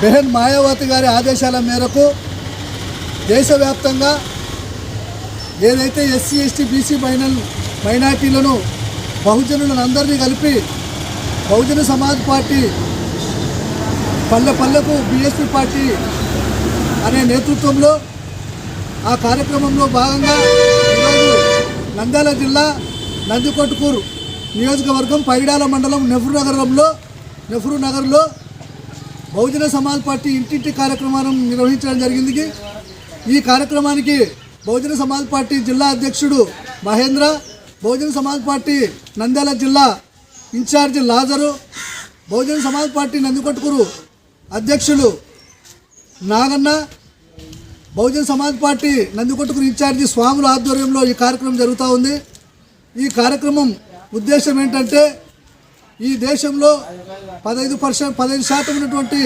బెహన్ మాయావతి గారి ఆదేశాల మేరకు దేశవ్యాప్తంగా ఏదైతే ఎస్సీ ఎస్టీ బీసీ మైనల్ మైనార్టీలను బహుజనులను అందరినీ కలిపి బహుజన సమాజ్ పార్టీ పల్లె పల్లెకు బీఎస్పీ పార్టీ అనే నేతృత్వంలో ఆ కార్యక్రమంలో భాగంగా ఈరోజు నంద్యాల జిల్లా నందికొట్కూరు నియోజకవర్గం పైడాల మండలం నెహ్రూ నగరంలో నెహ్రూ నగర్లో బహుజన సమాజ్ పార్టీ ఇంటింటి కార్యక్రమాన్ని నిర్వహించడం జరిగింది. ఈ కార్యక్రమానికి బహుజన సమాజ్ పార్టీ జిల్లా అధ్యక్షుడు మహేంద్ర బహుజన సమాజ్ పార్టీ నంద్యాల జిల్లా incharge Lazar Bahujan Samaj party Nandikotkur అధ్యక్షులు నాగన్న బహుజన సమాజ్ పార్టీ నందికొట్టుకూరు ఇన్ఛార్జి స్వాముల ఆధ్వర్యంలో ఈ కార్యక్రమం జరుగుతూ ఉంది. ఈ కార్యక్రమం ఉద్దేశం ఏంటంటే ఈ దేశంలో పదహైదు పర్సెంట్ పదహైదు శాతం ఉన్నటువంటి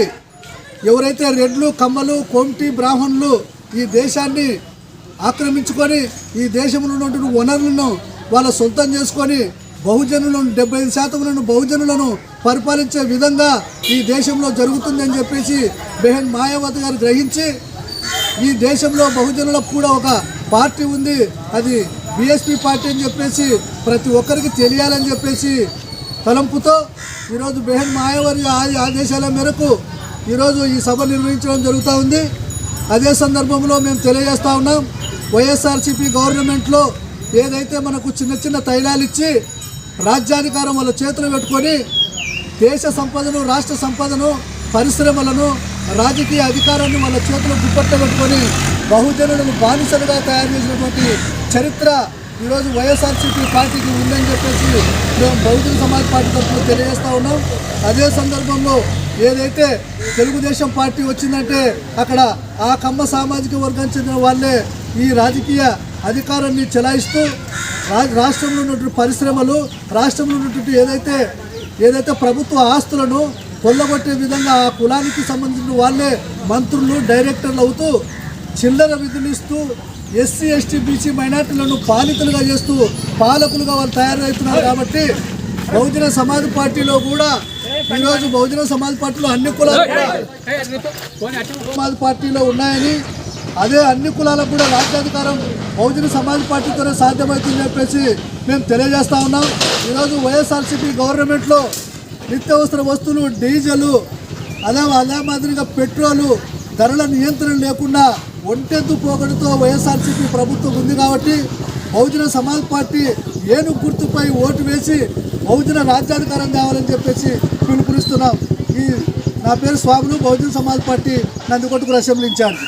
ఎవరైతే రెడ్లు కమ్మలు కొంటి బ్రాహ్మణులు ఈ దేశాన్ని ఆక్రమించుకొని ఈ దేశంలో ఉన్నటువంటి వనరులను వాళ్ళ సొంతం చేసుకొని బహుజనులను డెబ్బై ఐదు శాతములను బహుజనులను పరిపాలించే విధంగా ఈ దేశంలో జరుగుతుందని చెప్పేసి బెహన్ మాయావతి గారు గ్రహించి ఈ దేశంలో బహుజనులకు కూడా ఒక పార్టీ ఉంది. అది బీఎస్పీ పార్టీ అని చెప్పేసి ప్రతి ఒక్కరికి తెలియాలని చెప్పేసి తలంపుతో ఈరోజు బెహన్ మాయావరి ఆదేశాల మేరకు ఈరోజు ఈ సభ నిర్వహించడం జరుగుతూ ఉంది. అదే సందర్భంలో మేము తెలియజేస్తూ ఉన్నాం. వైఎస్ఆర్సీపీ గవర్నమెంట్లో ఏదైతే మనకు చిన్న చిన్న తైలాలు ఇచ్చి రాజ్యాధికారం వాళ్ళ చేతులు పెట్టుకొని దేశ సంపదను రాష్ట్ర సంపదను పరిశ్రమలను రాజకీయ అధికారాన్ని వాళ్ళ చేతులు గుప్పట్ట పెట్టుకొని బహుజనులను బానిసలుగా తయారు చేసినటువంటి చరిత్ర ఈరోజు వైఎస్ఆర్సీపీ పార్టీకి ఉందని చెప్పేసి మేము బహుజన సమాజ్ పార్టీ తరఫున తెలియజేస్తూ ఉన్నాం. అదే సందర్భంలో ఏదైతే తెలుగుదేశం పార్టీ వచ్చిందంటే అక్కడ ఆ కమ్మ సామాజిక వర్గానికి చెందిన వాళ్ళే ఈ రాజకీయ అధికారాన్ని చెలాయిస్తూ రాష్ట్రంలో ఉన్నటువంటి పరిశ్రమలు రాష్ట్రంలో ఉన్నటువంటి ఏదైతే ఏదైతే ప్రభుత్వ ఆస్తులను కొల్లగొట్టే విధంగా ఆ కులానికి సంబంధించిన వాళ్ళే మంత్రులు డైరెక్టర్లు అవుతూ చిల్లర విధులిస్తూ ఎస్సీ ఎస్టీ బీసీ మైనార్టీలను పాలితులుగా చేస్తూ పాలకులుగా వాళ్ళు తయారవుతున్నారు కాబట్టి బహుజన సమాజ్ పార్టీలో కూడా ఈరోజు బహుజన సమాజ్ పార్టీలో అన్ని కులాలు కూడా సమాజ్ పార్టీలో ఉన్నాయని అదే అన్ని కులాలకు కూడా రాజ్యాధికారం బహుజన సమాజ్ పార్టీతోనే సాధ్యమవుతుందని చెప్పేసి మేము తెలియజేస్తా ఉన్నాం. ఈరోజు వైఎస్ఆర్సీపీ గవర్నమెంట్లో నిత్యావసర వస్తువులు డీజిల్ అదే అదే మాదిరిగా పెట్రోలు ధరల నియంత్రణ లేకుండా ఒంటెద్దు పోగడుతో వైఎస్ఆర్సీపీ ప్రభుత్వం ఉంది కాబట్టి బహుజన సమాజ్ పార్టీ ఏను గుర్తుపై ఓటు వేసి బహుజన రాజ్యాధికారం కావాలని చెప్పేసి పిలుపునిస్తున్నాం. ఈ నా పేరు స్వాములు బహుజన సమాజ్ పార్టీ నందికొట్టుకు అసెంబ్లీ ఇన్ఛార్జ్.